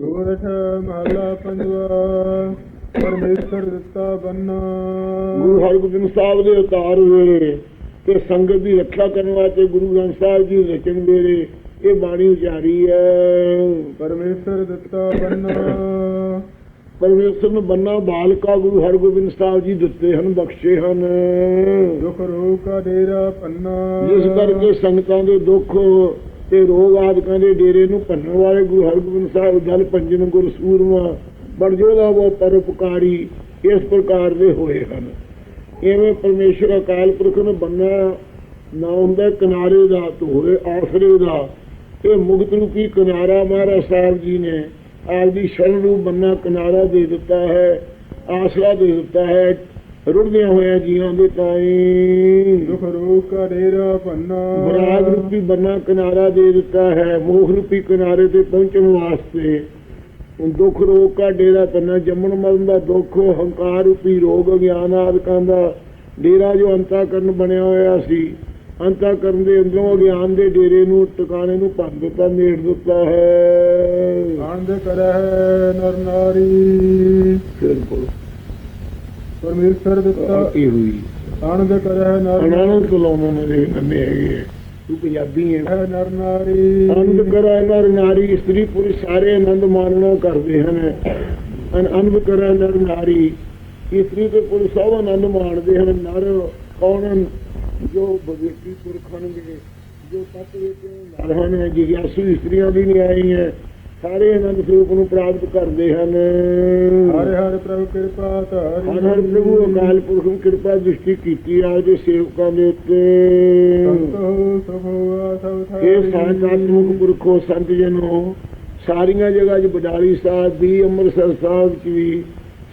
ਗੋਰਖ ਮਹਲਾ ਪੰਜਵਾ ਪਰਮੇਸ਼ਰ ਦਿੱਤਾ ਬੰਨਾ। ਗੁਰੂ ਹਰਗੋਬਿੰਦ ਸਾਹਿਬ ਦੇ ਅਵਤਾਰ ਵੇਲੇ ਤੇ ਸੰਗਤ ਦੀ ਰੱਖਿਆ ਕਰਨ ਵਾਸਤੇ ਗੁਰੂ ਗ੍ਰੰਥ ਸਾਹਿਬ ਜੀ ਦੇ ਰਚਨ ਵੇਲੇ ਇਹ ਬਾਣੀ ਉਚਾਰੀ ਹੈ। ਪਰਮੇਸ਼ਰ ਦਿੱਤਾ ਬੰਨਾ। ਪਰਮੇਸ਼ਰ ਨੂੰ ਬੰਨਾ ਬਾਲਕਾ ਗੁਰੂ ਹਰਗੋਬਿੰਦ ਸਾਹਿਬ ਜੀ ਦਿੱਤੇ ਹਨ ਬਖਸ਼ੇ ਹਨ। ਦੁਖ ਰੋਗ ਕਾ ਡੇਰਾ ਪੰਨਾ। ਜਿਸ ਕਰਕੇ ਸੰਗਤਾਂ ਦੇ ਦੁੱਖ ਤੇ ਰੋਗ ਆਦਿਕਾਂ ਦੇ ਡੇਰੇ ਨੂੰ ਭੰਨਣ ਵਾਲੇ ਗੁਰੂ ਹਰਗੋਬਿੰਦ ਸਾਹਿਬ ਜਲ ਪੰਜਨ ਗੁਰ ਸੂਰਮਾ ਬੜਜੋਦਾ ਉਹ ਪਰਉਪਕਾਰੀ ਇਸ ਪ੍ਰਕਾਰ ਦੇ ਹੋਏ ਹਨ। ਐਵੇਂ ਪਰਮੇਸ਼ਰ ਅਕਾਲ ਪੁਰਖ ਨੂੰ ਬੰਨਾ ਨਾ ਹੁੰਦਾ, ਕਿਨਾਰੇ ਦਾ ਤੇ ਆਸਰੇ ਦਾ। ਇਹ ਮੁਕਤ ਰੂਪੀ ਕਿਨਾਰਾ ਮਹਾਰਾਜ ਸਾਹਿਬ ਜੀ ਨੇ ਆਪਦੀ ਸ਼ਰਨ ਨੂੰ ਬੰਨਾ ਕਿਨਾਰਾ ਦੇ ਦਿੱਤਾ ਹੈ, ਆਸਰਾ ਦੇ ਦਿੱਤਾ ਹੈ ਰੁੜਦਿਆਂ ਹੋਇਆਂ ਜੀਵਾਂ ਦੇ ਤਾਈਂ ਦੁਖ ਰੋਗ ਕਾ ਡੇਰਾ ਪੰਨਾ ਬਰਾਗ ਰੂਪੀ ਬੰਨਾ ਕਿਨਾਰਾ ਦੇ ਦਿੱਤਾ ਹੈ ਮੋਹ ਰੂਪੀ ਕਿਨਾਰੇ ਤੇ ਪਹੁੰਚਣ ਵਾਸਤੇ। ਦੁੱਖ ਰੋਗ ਕਾ ਡੇਰਾ ਪੰਨਾ ਜੰਮਣ ਮਰਨ ਦਾ ਦੁੱਖ ਹੰਕਾਰ ਰੂਪੀ ਰੋਗ ਅਗਿਆਨ ਆਦਿਕਾਂ ਦਾ। ਡੇਰਾ ਜੋ ਅੰਤਾ ਕਰਨ ਬਣਿਆ ਹੋਇਆ ਸੀ ਅੰਤਾ ਕਰਨ ਦੇ ਅੰਦਰੋਂ ਅਗਿਆਨ ਦੇ ਡੇਰੇ ਨੂੰ ਟਿਕਾਣੇ ਨੂੰ ਭੰਨ ਦਿੱਤਾ ਨੇੜ ਦਿੱਤਾ ਹੈ। ਆਨੰਦ ਕਰਹਿ ਨਰ ਨਾਰੀ। ਫਿਰ ਬੋਲੋ ਪਰਮੇਸ਼ਰ ਦਿੱਤਾ ਇਹ ਹੋਈ? ਆਨੰਦ ਕਰਹਿ ਨਰ ਅਨਾਨੰਦ ਕਲਾਉਣਾ ਨੇ ਨੰਨੇ ਹੈਗੇ ਹੈ। ਤੂੰ ਪੰਜਾਬੀ ਹੈ। ਨਾਰੀ ਨਰ। ਆਨੰਦ ਕਰੈ ਨਰ ਨਾਰੀ। ਇਸਤਰੀ ਪੁਰਸ਼ ਸਾਰੇ ਆਨੰਦ ਮਾਣਨਾ ਕਰਦੇ ਹਨ। ਅਨ ਆਨੰਦ ਕਰੈ ਨਰ ਨਾਰੀ। ਇਸਤਰੀ ਤੇ ਪੁਰਸ਼ ਸਭ ਆਨੰਦ ਮਾਣਦੇ ਹਨ। ਨਰ ਕੌਣ? ਜੋ ਬਵੇਤੀ ਪੁਰਖਾਂ ਦੇ ਜੋ ਤਤ ਵਿੱਚ ਨਰ ਹਨ। ਜਿਗਿਆਸੂ ਇਸਤਰੀਆਂ ਵੀ ਨਹੀਂ ਆਈਆਂ ਸਾਰੇ ਆਨੰਦ ਸਰੂਪ ਨੂੰ ਪ੍ਰਾਪਤ ਕਰਦੇ ਹਨ। ਹਰਿ ਹਰਿ ਪ੍ਰਭੂ ਕਿਰਪਾ ਧਾਰੀ। ਹਰ ਹਰ ਪ੍ਰਭੂ ਅਕਾਲ ਪੁਰਖ ਨੂੰ ਕਿਰਪਾ ਦ੍ਰਿਸ਼ਟੀ ਕੀਤੀ ਆ ਦੇ ਸੇਵਕਾਂ ਦੇ ਉੱਤੇ। ਇਹ ਸਾਚਾਤਮਕ ਪੁਰਖੋ ਸੰਤ ਜਨੋ ਸਾਰੀਆਂ ਜਗ੍ਹਾ 'ਚ ਬਡਾਲੀ ਸਾਹਿਬ ਵੀ ਅੰਮ੍ਰਿਤਸਰ ਸਾਹਿਬ 'ਚ ਵੀ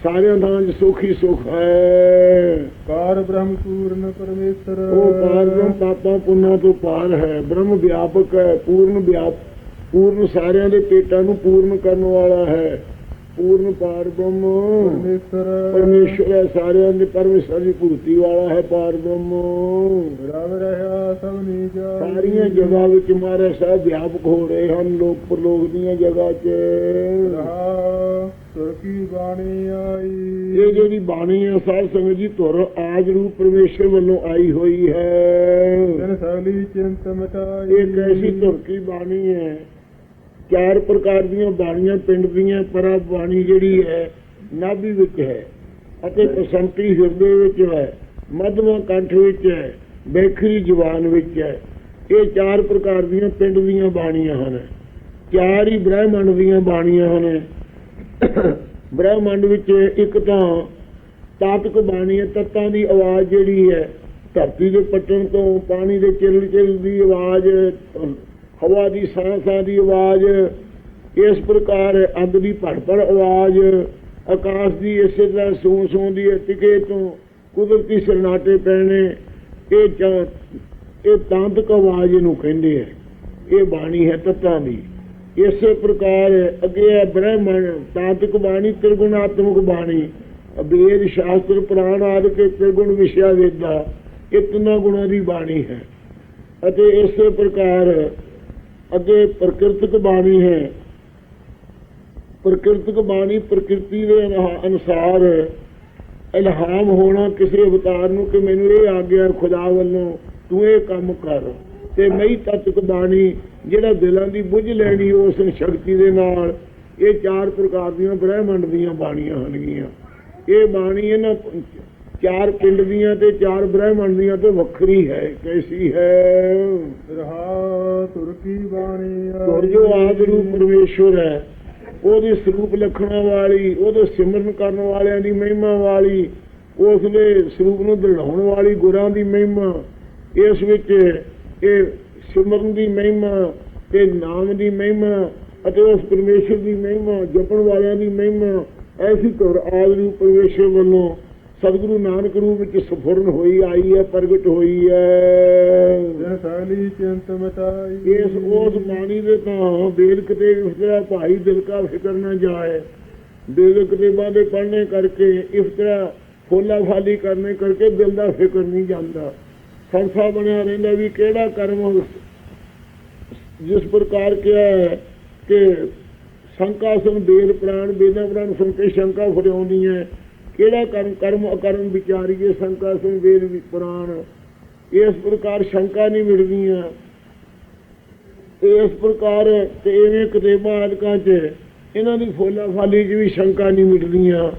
ਸਾਰਿਆਂ ਥਾਂ 'ਚ ਸੁੱਖ ਸੁੱਖ ਹੈ। ਕਾਰ ਬ੍ਰਹਮ ਪੂਰਨ ਪਰਮੇਸ਼ਰ। ਉਹ ਪਾਰ ਬ੍ਰਹਮ ਪਾਪਾਂ ਪੁੰਨਾਂ ਤੋਂ ਪਾਰ ਹੈ। ਬ੍ਰਹਮ ਵਿਆਪਕ ਹੈ ਪੂਰਨ ਵਿਆਪ ਪੂਰਨ ਸਾਰਿਆਂ ਦੇ ਪੇਟਾਂ ਨੂੰ ਪੂਰਨ ਕਰਨ ਵਾਲਾ ਹੈ। ਪੂਰਨ ਪਾਰ ਬ੍ਰਹਮ ਪਰਮੇਸ਼ਰ ਪਰਮੇਸ਼ਰ ਹੈ ਸਾਰਿਆਂ ਦੇ ਪਰਮੇਸ਼ਰ ਦੀ ਭੂਤੀ ਵਾਲਾ ਹੈ ਪਾਰ ਬ੍ਰਹਮ ਰਵ ਰਹਾ ਸਭ ਨੀਜਾ ਸਾਰੀਆਂ ਜਗ੍ਹਾ ਵਿੱਚ ਮਹਾਰਾਜ ਸਾਹਿਬ ਵਿਆਪਕ ਹੋ ਰਹੇ ਹਨ ਲੋਕ ਪਰਲੋਕ ਦੀਆਂ ਜਗ੍ਹਾ 'ਚ। ਤੁਰਕੀ ਬਾਣੀ ਆਈ? ਇਹ ਜਿਹੜੀ ਬਾਣੀ ਹੈ ਸਾਧ ਸੰਗਤ ਜੀ ਤੁਰ ਆਜ ਰੂਪ ਪਰਮੇਸ਼ਰ ਵੱਲੋਂ ਆਈ ਹੋਈ ਹੈ। ਜਨ ਸਗਲੀ ਚਿੰਤ ਮਟਾਈ। ਇਹ ਕੈਸੀ ਕੀ ਬਾਣੀ ਹੈ ਚਾਰ ਪ੍ਰਕਾਰ ਦੀਆਂ ਬਾਣੀਆਂ, ਪਿੰਡ ਦੀਆਂ, ਪਰਾ ਬਾਣੀ ਜਿਹੜੀ ਹੈ, ਨਾਭੀ ਵਿੱਚ ਹੈ ਅਤੇ ਬਸੰਤੀ ਹਿਰਦੇ ਵਿੱਚ ਹੈ, ਮਧਮਾ ਕੰਠ ਵਿੱਚ ਹੈ, ਬੇਖਰੀ ਜ਼ੁਬਾਨ ਵਿੱਚ ਹੈ। ਇਹ ਚਾਰ ਪ੍ਰਕਾਰ ਦੀਆਂ ਪਿੰਡ ਦੀਆਂ ਬਾਣੀਆਂ ਹਨ। ਚਾਰ ਹੀ ਬ੍ਰਹਿਮੰਡ ਦੀਆਂ ਬਾਣੀਆਂ ਹਨ। ਬ੍ਰਹਿਮੰਡ ਵਿੱਚ ਇੱਕ ਤਾਂ ਤਾਤਕ ਬਾਣੀ ਹੈ, ਤੱਤਾਂ ਦੀ ਆਵਾਜ਼ ਜਿਹੜੀ ਹੈ, ਧਰਤੀ ਦੇ ਪੱਟਣ ਤੋਂ ਪਾਣੀ ਦੇ ਚਿਲ ਚਿਲ ਦੀ ਆਵਾਜ਼ ਹਵਾ ਦੀ ਸਾਹ ਸਾਹ ਦੀ ਆਵਾਜ਼, ਇਸ ਪ੍ਰਕਾਰ ਅੰਗ ਦੀ ਭੜ ਭੜ ਆਵਾਜ਼, ਆਕਾਸ਼ ਦੀ ਇਸੇ ਤਰ੍ਹਾਂ ਸੂੰ ਸੂੰ ਦੀ ਟਿਕੇ ਤੋਂ ਕੁਦਰਤੀ ਸਰਨਾਟੇ ਪੈਣੇ, ਇਹ ਇਹ ਤਾਂਤਕ ਆਵਾਜ਼ ਨੂੰ ਕਹਿੰਦੇ ਆ। ਇਹ ਬਾਣੀ ਹੈ ਤੱਤਾਂ ਦੀ। ਇਸੇ ਪ੍ਰਕਾਰ ਅੱਗੇ ਹੈ ਬ੍ਰਹਮਣ ਤਾਂਤਕ ਬਾਣੀ, ਤ੍ਰਿਗੁਣਾਤਮਕ ਬਾਣੀ। ਵੇਦ ਸ਼ਾਸਤਰ, ਪ੍ਰਾਣ ਆਦਿ ਕੇ ਤ੍ਰਿਗੁਣ ਵਿਸ਼ਾ ਵੇਦਾ, ਇਹ ਤਿੰਨਾਂ ਗੁਣਾਂ ਦੀ ਬਾਣੀ ਹੈ। ਅਤੇ ਇਸੇ ਪ੍ਰਕਾਰ ਅੱਗੇ ਪ੍ਰਕਿਰਤਿਕ ਬਾਣੀ ਹੈ। ਪ੍ਰਕਿਰਤਿਕ ਬਾਣੀ ਪ੍ਰਕਿਰਤੀ ਦੇ ਅਨੁਸਾਰ ਇਲਹਾਮ ਹੋਣਾ ਕਿਸੇ ਅਵਤਾਰ ਨੂੰ ਕਿ ਮੈਨੂੰ ਇਹ ਆ ਗਿਆ ਖੁਦਾ ਵੱਲੋਂ ਤੂੰ ਇਹ ਕੰਮ ਕਰ। ਤੇ ਮਈ ਤਤਕ ਬਾਣੀ ਜਿਹੜਾ ਦਿਲਾਂ ਦੀ ਬੁੱਝ ਲੈਣੀ ਉਸ ਸ਼ਕਤੀ ਦੇ ਨਾਲ ਇਹ ਚਾਰ ਪ੍ਰਕਾਰ ਦੀਆਂ ਬ੍ਰਹਿਮੰਡ ਦੀਆਂ ਬਾਣੀਆਂ ਹਨਗੀਆਂ ਇਹ ਬਾਣੀ ਇਹਨਾਂ ਚਾਰ ਪਿੰਡ ਦੀਆਂ ਤੇ ਚਾਰ ਬ੍ਰਹਿਮੰਡ ਦੀਆਂ ਤੋਂ ਵੱਖਰੀ ਹੈ ਕੈਸੀ ਹੈ? ਰਹਾ ਤੁਰਕੀ ਬਾਣੀ ਤੁਰ ਜੋ ਆਦ ਰੂਪ ਪਰਮੇਸ਼ਵਰ ਹੈ ਉਹਦੀ ਸਰੂਪ ਲਖਣਾ ਵਾਲੀ ਉਹਦੇ ਸਿਮਰਨ ਕਰਨ ਵਾਲਿਆਂ ਦੀ ਮਹਿਮਾ ਵਾਲੀ ਉਸ ਦੇ ਸਰੂਪ ਨੂੰ ਦ੍ਰਿੜਾਉਣ ਵਾਲੀ ਗੁਰਾਂ ਦੀ ਮਹਿਮਾ ਇਸ ਵਿੱਚ ਇਹ ਸਿਮਰਨ ਦੀ ਮਹਿਮਾ ਤੇ ਨਾਮ ਦੀ ਮਹਿਮਾ ਅਤੇ ਉਸ ਪਰਮੇਸ਼ਰ ਦੀ ਮਹਿਮਾ ਜਪਣ ਵਾਲਿਆਂ ਦੀ ਮਹਿਮਾ ਐਸੀ ਤੁਰ ਆਦ ਰੂਪ ਪਰਮੇਸ਼ਰ ਵੱਲੋਂ ਸਤਿਗੁਰੂ ਨਾਨਕ ਰੂਪ ਵਿੱਚ ਸਫੁਰਨ ਹੋਈ ਆਈ ਹੈ ਪ੍ਰਗਟ ਹੋਈ ਹੈ। ਸਗਲੀ ਚਿੰਤ ਮਟਾਈ ਇਸ ਉਸ ਬਾਣੀ ਦੇ ਤਾਂ ਵੇਦ ਕਿਤੇ ਇਫਤਰਾ ਭਾਈ ਦਿਲ ਕਾ ਫਿਕਰ ਨਾ ਜਾਏ। ਵੇਦ ਕਿਤਾਬਾਂ ਦੇ ਪੜ੍ਹਨੇ ਕਰਕੇ ਇਫਤਰਾ ਫੋਲਾ ਫਾਲੀ ਕਰਨੇ ਕਰਕੇ ਦਿਲ ਦਾ ਫਿਕਰ ਨਹੀਂ ਜਾਂਦਾ। ਸੰਸਾ ਬਣਿਆ ਰਹਿੰਦਾ ਵੀ ਕਿਹੜਾ ਕਰਮ ਜਿਸ ਪ੍ਰਕਾਰ ਕਿਹਾ ਹੈ ਕਿ ਸ਼ੰਕਾ ਬੇਦ ਪ੍ਰਾਣ ਬੇਦਾਂ ਪ੍ਰਾਣ ਸੁਣ ਕੇ ਸ਼ੰਕਾ ਫਰਿਆਉਂਦੀ ਹੈ। ਕਿਹੜਾ ਕਰਮ ਕਰਮ ਅਕਰਮ ਵਿਚਾਰੀਏ ਸ਼ੰਕਾ ਸੁਣ ਬੇਦ ਵੀ ਪ੍ਰਾਣ, ਇਸ ਪ੍ਰਕਾਰ ਸ਼ੰਕਾ ਨਹੀਂ ਮਿਟਦੀਆਂ। ਇਸ ਪ੍ਰਕਾਰ ਤੇ ਇਵੇਂ ਕਿਤਾਬਾਂ ਆਦਿਕਾਂ 'ਚ ਇਹਨਾਂ ਦੀ ਫੋਲਾ ਫਾਲੀ 'ਚ ਵੀ ਸ਼ੰਕਾ ਨਹੀਂ ਮਿਟਦੀਆਂ।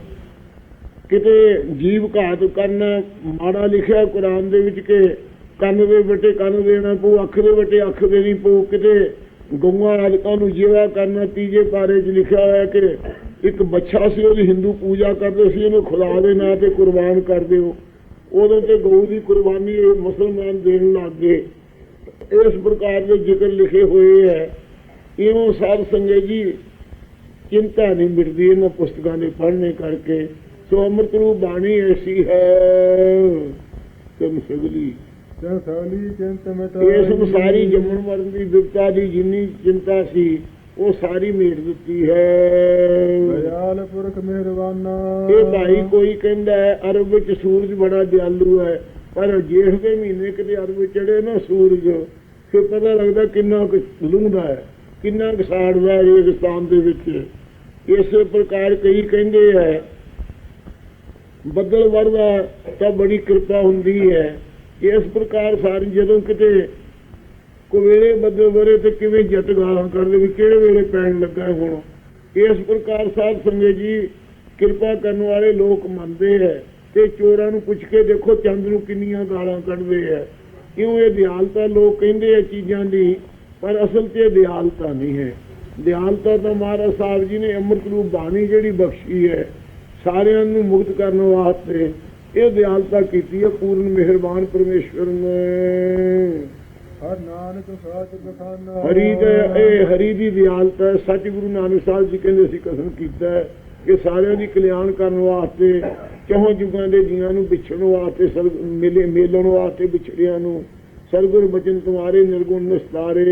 ਕਿਤੇ ਜੀਵ ਘਾਤ ਕਰਨਾ, ਮਾੜਾ ਲਿਖਿਆ ਕੁਰਾਨ ਦੇ ਵਿੱਚ ਕਿ ਕੰਨ ਦੇ ਵੱਟੇ ਕੰਨ ਦੇਣਾ ਪਊ, ਅੱਖ ਦੇ ਵੱਟੇ ਅੱਖ ਦੇਣੀ ਪਊ, ਕਿਤੇ ਗਊਆਂ ਆਦਿਕਾਂ ਨੂੰ ਜੀਵਾ ਕਰਨਾ ਤੀਜੇ ਪਾਰੇ 'ਚ ਲਿਖਿਆ ਹੋਇਆ ਕਿ ਇੱਕ ਬੱਚਾ ਸੀ ਉਹਦੀ ਹਿੰਦੂ ਪੂਜਾ ਕਰਦੇ ਸੀ ਇਹਨੂੰ ਖੁਦਾ ਦੇ ਨਾਂ ਤੇ ਕੁਰਬਾਨ ਕਰ ਦਿਓ। ਉਦੋਂ ਤੇ ਗਊ ਦੀ ਕੁਰਬਾਨੀ ਇਹ ਮੁਸਲਮਾਨ ਦੇਣ ਲੱਗ ਗਏ। ਇਸ ਪ੍ਰਕਾਰ ਦੇ ਜ਼ਿਕਰ ਲਿਖੇ ਹੋਏ ਹੈ। ਇਉਂ ਸਾਧ ਸੰਗਤ ਜੀ ਚਿੰਤਾ ਨਹੀਂ ਮਿਟਦੀ ਇਹਨਾਂ ਪੁਸਤਕਾਂ ਦੇ ਪੜ੍ਹਨੇ ਕਰਕੇ। ਸੋ ਅੰਮ੍ਰਿਤ ਰੂਪ ਬਾਣੀ ਐਸੀ ਹੈ। ਤੁਮ ਸਗਲੀ। ਇਸ ਨੂੰ ਸਾਰੀ ਜੰਮਣ ਮਰਨ ਦੀ ਵਿਪਤਾ ਦੀ ਜਿੰਨੀ ਚਿੰਤਾ ਸੀ ਉਹ ਸਾਰੀ ਮੇਟ ਦਿੱਤੀ ਹੈ। ਦਇਆਲ ਪੁਰਖ ਮਿਹਰਬਾਨਾ। ਇਹ ਭਾਈ ਕੋਈ ਕਹਿੰਦਾ ਹੈ ਅਰਬ ਵਿੱਚ ਸੂਰਜ ਬੜਾ ਦਿਆਲੂ ਹੈ ਪਰ ਜੇਠ ਦੇ ਮਹੀਨੇ ਕਿਤੇ ਅਰਬ ਵਿੱਚ ਚੜੇ ਨਾ ਸੂਰਜ ਫਿਰ ਪਤਾ ਲੱਗਦਾ ਕਿੰਨਾ ਕੁ ਲੁੰਘਦਾ ਹੈ ਕਿੰਨਾ ਕੁ ਸਾੜਦਾ ਹੈ ਰੇਗਿਸਤਾਨ ਦੇ ਵਿੱਚ। ਇਸੇ ਪ੍ਰਕਾਰ ਕਈ ਕਹਿੰਦੇ ਹੈ ਬੱਦਲ ਵਰਦਾ ਤਾਂ ਬੜੀ ਕਿਰਪਾ ਹੁੰਦੀ ਹੈ। ਇਸ ਪ੍ਰਕਾਰ ਸਾਰੀ ਜਦੋਂ ਕਿਤੇ ਕੋਵੇਲੇ ਬੱਦਲ ਵਰੇ ਤੇ ਕਿਵੇਂ ਜੱਟ ਗਾਲਾਂ ਕੱਢਦੇ ਵੀ ਕਿਹੜੇ ਵੇਲੇ ਪੈਣ ਲੱਗਾ ਹੁਣ? ਇਸ ਪ੍ਰਕਾਰ ਸਾਹਿਬ ਸੰਗਤ ਜੀ, ਕਿਰਪਾ ਕਰਨ ਵਾਲੇ ਲੋਕ ਮੰਨਦੇ ਹੈ ਤੇ ਚੋਰਾਂ ਨੂੰ ਪੁੱਛ ਕੇ ਦੇਖੋ ਚੰਦ ਨੂੰ ਕਿੰਨੀਆਂ ਗਾਲਾਂ ਕੱਢਦੇ ਹੈ। ਕਿਉਂ ਇਹ ਦਿਆਲਤਾ ਲੋਕ ਕਹਿੰਦੇ ਆ ਚੀਜ਼ਾਂ ਦੀ? ਪਰ ਅਸਲ ਤੇ ਇਹ ਦਿਆਲਤਾ ਨਹੀਂ ਹੈ। ਦਿਆਲਤਾ ਤਾਂ ਮਹਾਰਾਜ ਸਾਹਿਬ ਜੀ ਨੇ ਅੰਮ੍ਰਿਤ ਰੂਪ ਬਾਣੀ ਜਿਹੜੀ ਬਖਸ਼ੀ ਹੈ, ਸਾਰਿਆਂ ਨੂੰ ਮੁਕਤ ਕਰਨ ਵਾਸਤੇ ਇਹ ਦਿਆਲਤਾ ਕੀਤੀ ਹੈ। ਪੂਰਨ ਮਿਹਰਬਾਨ ਪਰਮੇਸ਼ਵਰ ਨੇ। ਹਰ ਨਾਨਕ ਸਾਚ ਬਖਾਨਾ ਹਰੀ ਦੇ ਇਹ ਹਰੀ ਦੀ ਦਿਆਲਤਾ ਹੈ। ਸੱਚ ਗੁਰੂ ਨਾਨਕ ਸਾਹਿਬ ਜੀ ਕਹਿੰਦੇ ਸੀ ਕਸਮ ਕੀਤਾ ਕਿ ਸਾਰਿਆਂ ਦੀ ਕਲਿਆਣ ਕਰਨ ਵਾਸਤੇ, ਚੌਹਾਂ ਜੁਗਾਂ ਦੇ ਜੀਆਂ ਨੂੰ ਵਿਛੜਨ ਵਾਸਤੇ, ਸਰ, ਮਿਲੇ, ਮੇਲਣ ਵਾਸਤੇ ਵਿਛੜਿਆਂ ਨੂੰ ਸਰਗੁਰ ਬਚਨ ਤੁਮਾਰੇ ਨਿਰਗੁਣ ਨਿਸਤਾਰੇ